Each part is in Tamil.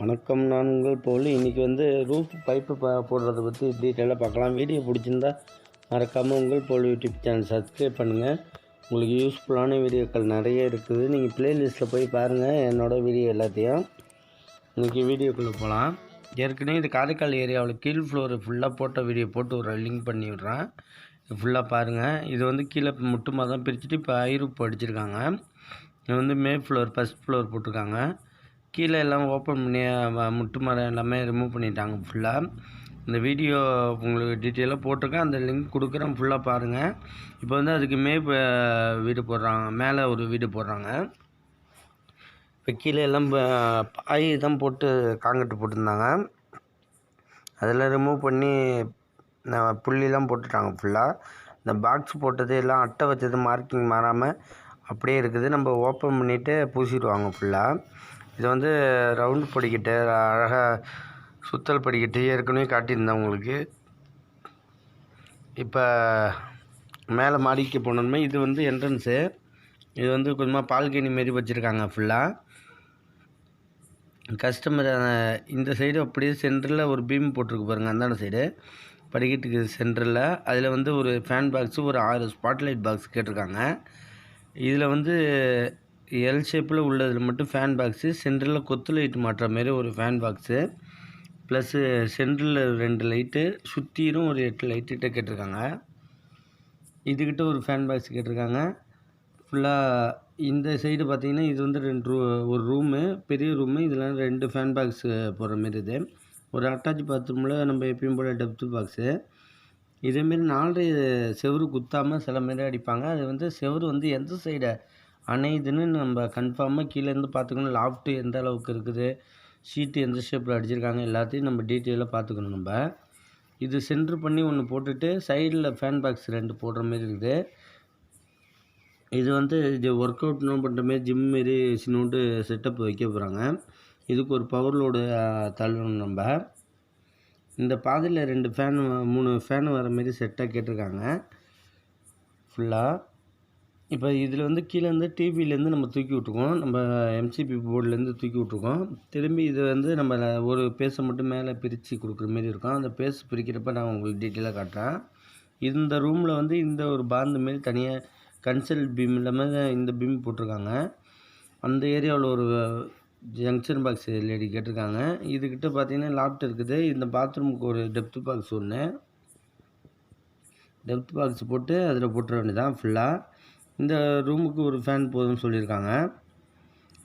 வணக்கம் நான் உங்கள் போல் இன்றைக்கி வந்து ரூஃப் பைப்பு போடுறதை போடுறத பற்றி டீட்டெயிலாக பார்க்கலாம். வீடியோ பிடிச்சிருந்தா மறக்காமல் உங்கள் போல் யூடியூப் சேனல் சப்ஸ்கிரைப் பண்ணுங்கள் உங்களுக்கு யூஸ்ஃபுல்லான வீடியோக்கள் நிறைய இருக்குது. நீங்கள் ப்ளேலிஸ்ட்டில் போய் பாருங்கள் என்னோடய வீடியோ எல்லாத்தையும். இன்றைக்கி வீடியோக்குள்ளே போகலாம் ஏற்கனவே இது காரைக்கால் ஏரியாவில் கீழ் ஃப்ளோர் ஃபுல்லாக போட்ட வீடியோ போட்டு ஒரு லிங்க் பண்ணி விட்றேன். ஃபுல்லாக பாருங்கள் இது வந்து கீழே முட்டுமாக தான் பிரிச்சுட்டு இப்போ ஐரூப் அடிச்சிருக்காங்க. இது வந்து மே ஃப்ளோர் ஃபஸ்ட் ஃப்ளோர் போட்டிருக்காங்க. கீழே எல்லாம் ஓப்பன் பண்ணி முட்டு மரம் எல்லாமே ரிமூவ் பண்ணிட்டாங்க ஃபுல்லாக இந்த வீடியோ உங்களுக்கு டீட்டெயிலாக போட்டிருக்கேன். அந்த லிங்க் கொடுக்குறேன். ஃபுல்லாக பாருங்கள் இப்போ வந்து அதுக்கு மே வீடு போடுறாங்க. மேலே ஒரு வீடு போடுறாங்க. இப்போ கீழே எல்லாம் பாய் தான் போட்டு காங்கிரட் போட்டிருந்தாங்க. அதெல்லாம் ரிமூவ் பண்ணி புள்ளிலாம் போட்டுட்டாங்க ஃபுல்லாக இந்த பாக்ஸ் போட்டது எல்லாம் அட்டை வச்சது மார்க்கிங் மாறாமல் அப்படியே இருக்குது. நம்ம ஓப்பன் பண்ணிவிட்டு பூசிடுவாங்க ஃபுல்லாக இது வந்து ரவுண்டு படிக்கட்டு. அழகாக சுத்தல் படிக்கட்டு. ஏற்கனவே காட்டியிருந்தேன் உங்களுக்கு. இப்போ மேலே மாடிக்கு போனோமே இது வந்து என்ட்ரன்ஸு இது வந்து கொஞ்சமாக பால்கனி மாரி வச்சுருக்காங்க ஃபுல்லாக கஸ்டமர் இந்த சைடு அப்படியே சென்டரில் ஒரு பீம் போட்டிருக்கு பாருங்கள் அந்தாண்ட சைடு படிக்கட்டுக்கு சென்டரில் அதில் வந்து ஒரு ஃபேன் பாக்ஸு ஒரு ஆறு ஸ்பாட்லைட் பாக்ஸ் கேட்டிருக்காங்க. இதில் வந்து எல் ஷேப்பில் உள்ளதில் மட்டும் ஃபேன் பாக்ஸு சென்டரில் கொத்து லைட் மாட்டுற மாரி ஒரு ஃபேன் பாக்ஸு ப்ளஸ்ஸு சென்டரில் ரெண்டு லைட்டு சுற்றிலும் ஒரு எட்டு லைட்டுகிட்ட கேட்டிருக்காங்க. இதுக்கிட்ட ஒரு ஃபேன் பாக்ஸ் கேட்டிருக்காங்க. ஃபுல்லாக இந்த சைடு பார்த்தீங்கன்னா இது வந்து ரெண்டு ரூ ஒரு ரூமு பெரிய ரூமு இதில் ரெண்டு ஃபேன் பாக்ஸு போடுற மாரி இது. ஒரு அட்டாச் பாத்ரூமில் நம்ம எப்பயும் போல் டெப்த்து பாக்ஸு இதேமாரி நாலு செவுரு குத்தாமல் சில மாரி அடிப்பாங்க. அது வந்து செவுரு வந்து எந்த சைடை அணையுதுன்னு நம்ம கன்ஃபார்மாக கீழேருந்து பார்த்துக்கணும். லாஃப்ட்டு எந்த அளவுக்கு இருக்குது? ஷீட்டு எந்த ஷேப்பில் அடிச்சிருக்காங்க? எல்லாத்தையும் நம்ம டீட்டெயிலாக பார்த்துக்கணும் நம்ம. இது சென்ட்ரு பண்ணி ஒன்று போட்டுட்டு சைடில் ஃபேன் பாக்ஸ் ரெண்டு போடுற மாரி இருக்குது. இது வந்து இது ஒர்க் அவுட்லாம் பண்ணுற மாரி ஜிம் மாரி சின்னோண்டு செட்டப் வைக்க போகிறாங்க இதுக்கு ஒரு பவர் லோடு தள்ளணும் நம்ம. இந்த பாதையில் ரெண்டு ஃபேன் மூணு ஃபேன் வர மாரி செட்டாக கேட்டிருக்காங்க. ஃபுல்லாக இப்போ இதில் வந்து கீழேருந்து டிவிலேருந்து நம்ம தூக்கி விட்ருக்கோம் நம்ம எம்சிபி போர்டுலேருந்து தூக்கி விட்ருக்கோம் திரும்பி இது வந்து நம்ம ஒரு பேஸை மட்டும் மேலே பிரித்து கொடுக்குற மாரி இருக்கும். அந்த பேஸ் பிரிக்கிறப்ப நான் உங்களுக்கு டீட்டெயிலாக காட்டுறேன். இந்த ரூமில் வந்து இந்த ஒரு பாந்து மாரி தனியாக கன்சல் பீம் இல்லாமல் இந்த பீம் போட்டிருக்காங்க. அந்த ஏரியாவில் ஒரு ஜங்ஷன் பாக்ஸ் லேடி கேட்டிருக்காங்க. இதுக்கிட்ட பார்த்தீங்கன்னா லாப்ட் இருக்குது. இந்த பாத்ரூமுக்கு ஒரு டெப்த் பாக்ஸ் ஒன்று. டெப்த் பாக்ஸ் போட்டு அதில் போட்டுற வேண்டியதான் ஃபுல்லாக இந்த ரூமுக்கு ஒரு ஃபேன் போதும்னு சொல்லியிருக்காங்க.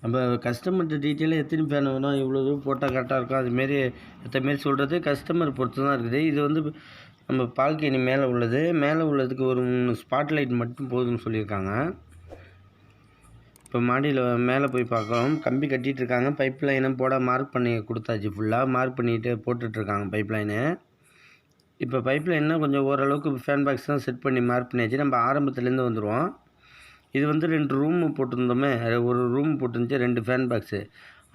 நம்ம கஸ்டமர்கிட்ட டீட்டெயிலாக எத்தனை ஃபேன் வேணும்? இவ்வளோ தூரம் போட்டால் கரெக்டாக இருக்கும் அதுமாரி மாரி சொல்கிறது கஸ்டமர் பொறுத்து தான் இருக்குது. இது வந்து நம்ம பால்கனி மேலே உள்ளது. மேலே உள்ளதுக்கு ஒரு மூணு ஸ்பாட்லைட் மட்டும் போதும்னு சொல்லியிருக்காங்க. இப்போ மாடியில் மேலே போய் பார்க்குறோம். கம்பி கட்டிகிட்டு இருக்காங்க. பைப் லைனும் போட மார்க் பண்ணி கொடுத்தாச்சு ஃபுல்லாக மார்க் பண்ணிட்டு போட்டுட்ருக்காங்க பைப் லைனு இப்போ பைப் லைன்னா கொஞ்சம் ஓரளவுக்கு ஃபேன் பாக்ஸ் தான் செட் பண்ணி மார்க் பண்ணியாச்சு. நம்ம ஆரம்பத்துலேருந்து வந்துடுவோம் இது வந்து ரெண்டு ரூம் போட்டிருந்தோமே. அது ஒரு ரூம் போட்டிருந்துச்சு ரெண்டு ஃபேன் பாக்ஸு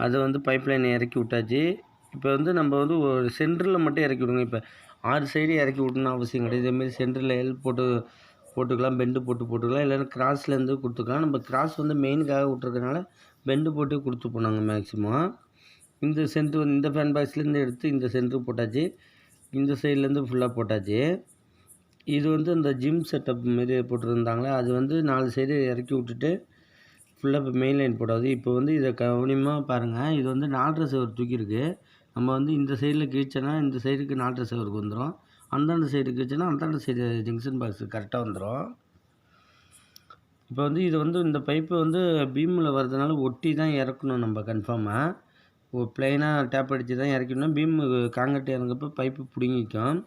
அதை வந்து பைப் லைன் இறக்கி விட்டாச்சு. இப்போ வந்து நம்ம வந்து ஒரு சென்டரில் மட்டும் இறக்கி விடுங்க. இப்போ ஆறு சைடு இறக்கி விடணும்னு அவசியம் கிடையாது. இதேமாரி சென்டரில் எல் போட்டு போட்டுக்கலாம் பெண்டு போட்டு போட்டுக்கலாம். இல்லைன்னா கிராஸ்லேருந்து கொடுத்துக்கலாம். நம்ம கிராஸ் வந்து மெயினுக்காக விட்ருக்கனால பெண்டு போட்டு கொடுத்து போனாங்க மேக்ஸிமம் இந்த சென்ட்ரு வந்து இந்த ஃபேன் பாக்ஸ்லேருந்து எடுத்து இந்த சென்ட்ரு போட்டாச்சு. இந்த சைட்லேருந்து ஃபுல்லாக போட்டாச்சு. இது வந்து இந்த ஜிம் செட்டப் மாரி போட்டிருந்தாங்களே அது வந்து நாலு சைடு இறக்கி விட்டுட்டு ஃபுல்லாக இப்போ மெயின் லைன் போடாது. இப்போ வந்து இதை கவனமாக பாருங்கள் இது வந்து நாலரை சவர் தூக்கியிருக்கு. நம்ம வந்து இந்த சைடில் கிழிச்சோன்னா இந்த சைடுக்கு நாலரை சவருக்கு வந்துடும் அந்தாண்ட சைடு கிழிச்சோன்னா அந்தாண்ட சைடு ஜங்ஷன் பாக்ஸ் கரெக்டாக வந்துடும் இப்போ வந்து இது வந்து இந்த பைப்பு வந்து பீமில் வர்றதுனால ஒட்டி தான் இறக்கணும் நம்ம கன்ஃபார்மாக ஒரு ப்ளைனாக டேப் அடித்து தான் இறக்கணும் பீம் காங்கிரட் இறங்கப்போ பைப்பு பிடுங்கிக்கும்.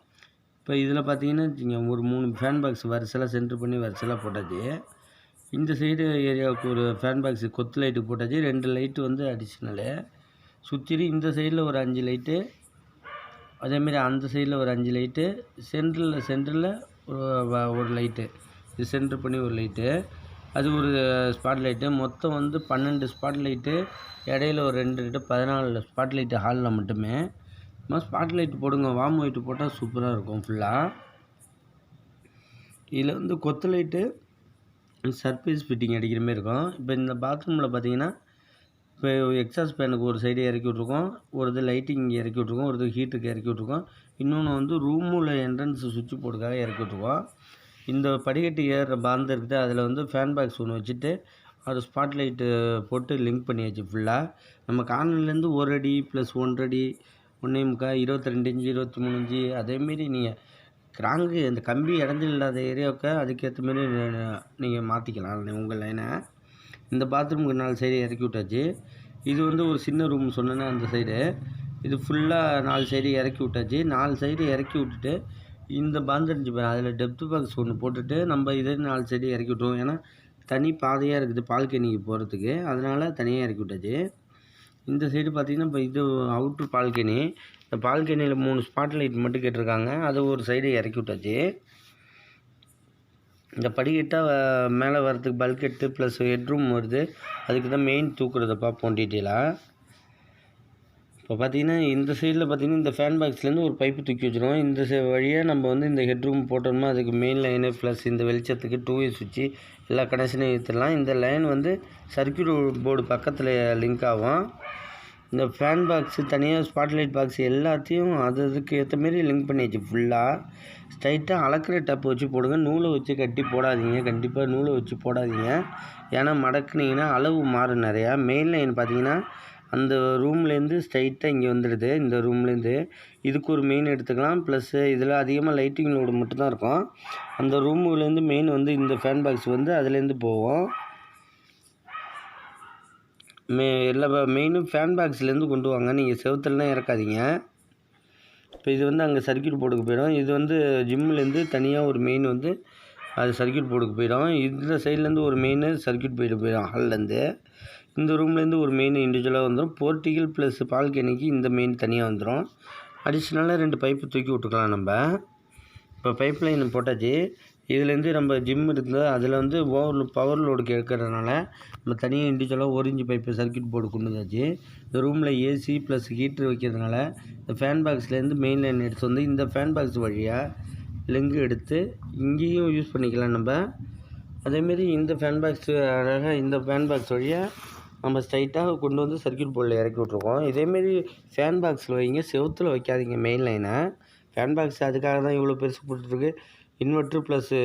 இப்போ இதில் பார்த்தீங்கன்னா வச்சுங்க ஒரு மூணு ஃபேன் பாக்ஸ் வரிசைலாம் சென்டர் பண்ணி வரிசைலாம் போட்டாச்சு. இந்த சைடு ஏரியாவுக்கு ஒரு ஃபேன் பாக்ஸு கொத்து லைட்டு போட்டாச்சு. ரெண்டு லைட்டு வந்து அடிஷ்னலு சுற்றிலும் இந்த சைடில் ஒரு அஞ்சு லைட்டு அதேமாரி அந்த சைடில் ஒரு அஞ்சு லைட்டு சென்டரில் சென்டரில் ஒரு லைட்டு இது சென்டர் பண்ணி ஒரு லைட்டு அது ஒரு ஸ்பாட் லைட்டு மொத்தம் வந்து பன்னெண்டு ஸ்பாட் லைட்டு இடையில ஒரு ரெண்டு லைட்டு பதினாலு ஸ்பாட் லைட்டு ஹாலில் மட்டுமே. சும்மா ஸ்பாட் லைட் போடுங்க வார்ம் ஒயிட்டு போட்டால் சூப்பராக இருக்கும் ஃபுல்லாக இதில் வந்து கொத்து லைட்டு சர்ஃபேஸ் ஃபிட்டிங் அடிக்கிற மாதிரி இருக்கும். இப்போ இந்த பாத்ரூமில் பார்த்தீங்கன்னா இப்போ எக்ஸாஸ்ட் ஃபேனுக்கு ஒரு சைடு இறக்கி விட்ருக்கோம் ஒரு இது லைட்டிங் இறக்கி விட்ருக்கோம் ஒரு இது ஹீட்டுக்கு இறக்கி விட்ருக்கோம் இன்னொன்று வந்து ரூமில் என்ட்ரன்ஸ் சுவிட்ச் போர்டுக்காக இறக்கி விட்ருக்கோம் இந்த படிக்கட்டு ஏறுற பாந்து இருக்குது அதில் வந்து ஃபேன் பாக்ஸ் ஒன்று வச்சுட்டு அது ஸ்பாட் லைட்டு போட்டு லிங்க் பண்ணியாச்சு ஃபுல்லாக நம்ம கார்னர்லேருந்து ஒரு அடி ப்ளஸ் ஒன்றரை அடி ஒன்றே முக்கால் இருபத்தி ரெண்டு இன்ச்சு இருபத்தி மூணு இன்ச்சு அதேமாரி நீங்கள் கிராங்கு இந்த கம்பி இடைஞ்சல் இல்லாத ஏரியாவுக்கு அதுக்கேற்ற மாரி நீங்கள் மாற்றிக்கலாம் உங்கள் லைனை இந்த பாத்ரூமுக்கு நாலு சைடு இறக்கி விட்டாச்சு. இது வந்து ஒரு சின்ன ரூம் சொன்னேன்னா அந்த சைடு. இது ஃபுல்லாக நாலு சைடு இறக்கி விட்டாச்சு. நாலு சைடு இறக்கி விட்டுட்டு இந்த பாந்தடிஞ்சு பாரு. அதில் டெப்த் பாக்ஸ் ஒன்று போட்டுட்டு நம்ம இதே நாலு சைடு இறக்கி விட்ருவோம் ஏன்னா தனி பாதையாக இருக்குது பால்கனிக்கு போகிறதுக்கு அதனால் தனியாக இறக்கி விட்டாச்சு. இந்த சைடு பார்த்திங்கன்னா இப்போ இது அவுட்ரு பால்கனி இந்த பால்கனியில் மூணு ஸ்பாட் லைட் மட்டும் கேட்டிருக்காங்க. அது ஒரு சைடு இறக்கி விட்டாச்சு. இந்த படிக்கட்டை மேலே வரதுக்கு பல்கெட்டு ப்ளஸ் ஹெட்ரூம் வருது. அதுக்கு தான் மெயின் தூக்குறதை பார்ப்போம் டீட்டெயிலாக இப்போ பார்த்தீங்கன்னா இந்த சைடில் பார்த்தீங்கன்னா இந்த ஃபேன் பாக்ஸ்லேருந்து ஒரு பைப்பு தூக்கி வச்சுருவோம். இந்த சை வழியாக நம்ம வந்து இந்த ஹெட்ரூம் போட்டோம்னா அதுக்கு மெயின் லைனு ப்ளஸ் இந்த வெளிச்சத்துக்கு டூ வே சுவிட்சு எல்லா கனெக்ஷனையும் ஏற்றிடலாம் இந்த லைன் வந்து சர்க்கியூட் போர்டு பக்கத்தில் லிங்க் ஆகும். இந்த ஃபேன் பாக்ஸு தனியாக ஸ்பாட்லைட் பாக்ஸ் எல்லாத்தையும் அது அதுக்கு ஏற்ற மாரி லிங்க் பண்ணியாச்சு ஃபுல்லாக ஸ்ட்ரைட்டாக அளக்கிற டப்பு வச்சு போடுங்க. நூலை வச்சு கட்டி போடாதீங்க. கண்டிப்பாக நூலை வச்சு போடாதீங்க. ஏன்னா மடக்குனீங்கன்னா அளவு மாறும் நிறையா. மெயின் லைன் பார்த்தீங்கன்னா அந்த ரூம்லேருந்து ஸ்ட்ரைட்டாக இங்கே வந்துடுது. இந்த ரூம்லேருந்து இதுக்கு ஒரு மெயின் எடுத்துக்கலாம். ப்ளஸ்ஸு இதில் அதிகமாக லைட்டிங் லோடு மட்டும்தான் இருக்கும். அந்த ரூமுலேருந்து மெயின் வந்து இந்த ஃபேன் பாக்ஸ் வந்து அதுலேருந்து போவோம் மே எல்லா மெயினும் ஃபேன் பாக்ஸ்லேருந்து கொண்டு வாங்க. நீங்கள் செவுத்துலலாம் இறக்காதீங்க. இப்போ இது வந்து அங்கே சர்க்கியூட் போர்டுக்கு போயிடும். இது வந்து ஜிம்முலேருந்து தனியாக ஒரு மெயின் வந்து அது சர்க்கியூட் போர்டுக்கு போயிடும். இந்த சைட்லேருந்து ஒரு மெயின் சர்க்கியூட் போயிட்டு போயிடும் ஹால்லேருந்து இந்த ரூம்லேருந்து ஒரு மெயின் இண்டிவிஜுவலாக வந்துடும் போர்ட்டிகல் ப்ளஸ் பால்கனிக்கு இந்த மெயின் தனியாக வந்துடும் அடிஷ்னலாக ரெண்டு பைப்பு தூக்கி விட்டுக்கலாம் நம்ம. இப்போ பைப் லைன் போட்டாச்சு. இதுலேருந்து நம்ம ஜிம் இருக்குது அதில் வந்து ஓவர் பவர் லோடு கேட்கறதுனால நம்ம தனியாக இண்டிவிஜுவலாக ஒரு இன்ச்சு பைப்பு சர்க்கியூட் போர்டு கொண்டு வந்தாச்சு. இந்த ரூமில் ஏசி ப்ளஸ் ஹீட்ரு வைக்கிறதுனால இந்த ஃபேன் பாக்ஸ்லேருந்து மெயின் லைன் எடுத்து வந்து இந்த ஃபேன் பாக்ஸ் வழியாக லிங்க் எடுத்து இங்கேயும் யூஸ் பண்ணிக்கலாம் நம்ம. அதேமாரி இந்த ஃபேன் பாக்ஸ் அழகாக இந்த ஃபேன் பாக்ஸ் வழியாக நம்ம ஸ்ட்ரைட்டாக கொண்டு வந்து சர்க்கியூட் போர்டில் இறக்கி விட்ருக்கோம் இதேமாரி ஃபேன் பாக்ஸில் வைங்க செவத்தில் வைக்காதீங்க மெயின் லைனை ஃபேன் பாக்ஸ் அதுக்காக தான் இவ்வளோ பெருசு போட்டுருக்கு இன்வெர்ட்ரு ப்ளஸ்ஸு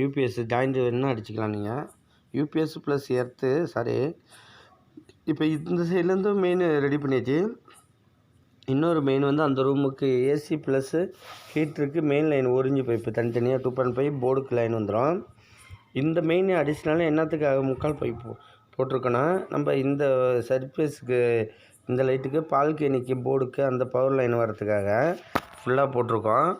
யூபிஎஸ் ஜாயிண்ட் வேணும்னா அடிச்சுக்கலாம் நீங்கள் யூபிஎஸ் ப்ளஸ் எர்த்து சாரி இப்போ இந்த சைட்லேருந்து மெயின் ரெடி பண்ணியாச்சு. இன்னொரு மெயின் வந்து அந்த ரூமுக்கு ஏசி ப்ளஸ்ஸு ஹீட்ருக்கு மெயின் லைன் ஒரிஞ்சு பைப்பு தனித்தனியாக டூ பாயிண்ட் ஃபைவ் போர்டுக்கு லைன் வந்துடும் இந்த மெயின் அடிஷ்னலாக என்னத்துக்காக முக்கால் பைப் போட்டிருக்கோன்னா நம்ம இந்த சர்ஃபேஸுக்கு இந்த லைட்டுக்கு பால்கேனிக்கு போர்டுக்கு அந்த பவர் லைன் வரத்துக்காக ஃபுல்லாக போட்டிருக்கோம்.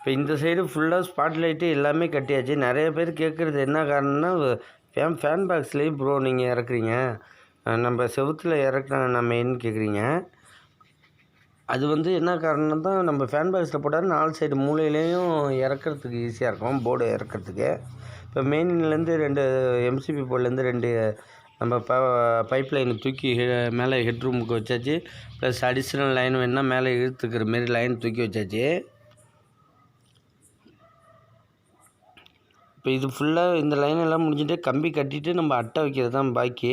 இப்போ இந்த சைடு ஃபுல்லாக ஸ்பாட் லைட்டு எல்லாமே கட்டியாச்சு. நிறைய பேர் கேட்குறது என்ன காரணம்னா ஃபேன் ஃபேன் பாக்ஸ்லேயும் ப்ரோ நீங்கள் இறக்குறீங்க? நம்ம செவுத்தில் இறக்குறாங்க நம்ம என்ன கேட்குறீங்க அது வந்து என்ன காரணம் தான் நம்ம ஃபேன் பாக்ஸில் போட்டால் நாலு சைடு மூலையிலையும் இறக்குறதுக்கு ஈஸியாக இருக்கும் போர்டு இறக்குறதுக்கு. இப்போ மெயின்லேருந்து ரெண்டு எம்சிபி போர்ட்லேருந்து ரெண்டு நம்ம ப பைப் லைன் தூக்கி மேலே ஹெட் ரூமுக்கு வச்சாச்சு. ப்ளஸ் அடிஷ்னல் லைன் வேணால் மேலே இழுத்துக்கிற மாரி லைன் தூக்கி வச்சாச்சு. இப்போ இது ஃபுல்லாக இந்த லைன் எல்லாம் முடிஞ்சுட்டு கம்பி கட்டிட்டு நம்ம அட்டை வைக்கிறது தான் பாக்கி.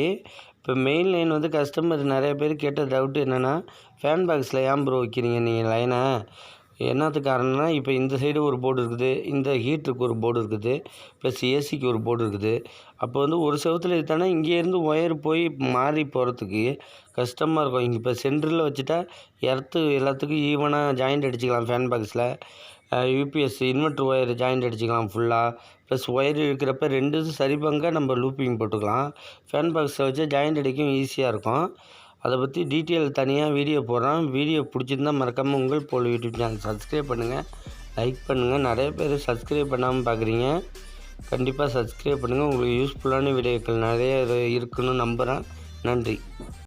இப்போ மெயின் லைன் வந்து கஸ்டமர் நிறைய பேர் கேட்ட டவுட் என்னென்னா ஃபேன் பாக்ஸில் ஏன் ப்ரோ வைக்கிறீங்க நீங்கள் லைனை என்னத்துக்கு காரணம்னா இப்போ இந்த சைடு ஒரு போர்டு இருக்குது இந்த ஹீட்டருக்கு ஒரு போர்டு இருக்குது ப்ளஸ் ஏசிக்கு ஒரு போர்டு இருக்குது. அப்போ வந்து ஒரு செவத்தில் எடுத்தானா இங்கேருந்து ஒயர் போய் மாறி போகிறதுக்கு கஷ்டமாக இருக்கும் இங்கே இப்போ சென்டரில் வச்சுட்டா எர்த்து எல்லாத்துக்கும் ஈவனாக ஜாயிண்ட் அடிச்சுக்கலாம் ஃபேன் பாக்ஸில் யூபிஎஸ் இன்வெர்ட்ரு ஒயர் ஜாயிண்ட் அடிச்சுக்கலாம் ஃபுல்லாக ப்ளஸ் ஒயர் இருக்கிறப்ப ரெண்டு சரி பங்காக நம்ம லூப்பிங் போட்டுக்கலாம். ஃபேன் பாக்ஸில் வச்சு ஜாயிண்ட் அடிக்கும் ஈஸியாக இருக்கும். அதை பற்றி டீட்டெயில் தனியாக வீடியோ போடுறேன். வீடியோ பிடிச்சிருந்தா மறக்காமல் உங்கள் போல் யூடியூப் சேனல் சப்ஸ்கிரைப் பண்ணுங்கள் லைக் பண்ணுங்கள் நிறைய பேர் சப்ஸ்கிரைப் பண்ணாமல் பார்க்குறீங்க கண்டிப்பாக சப்ஸ்கிரைப் பண்ணுங்கள் உங்களுக்கு யூஸ்ஃபுல்லான வீடியோக்கள் நிறைய இருக்குன்னு நம்புகிறேன் நன்றி.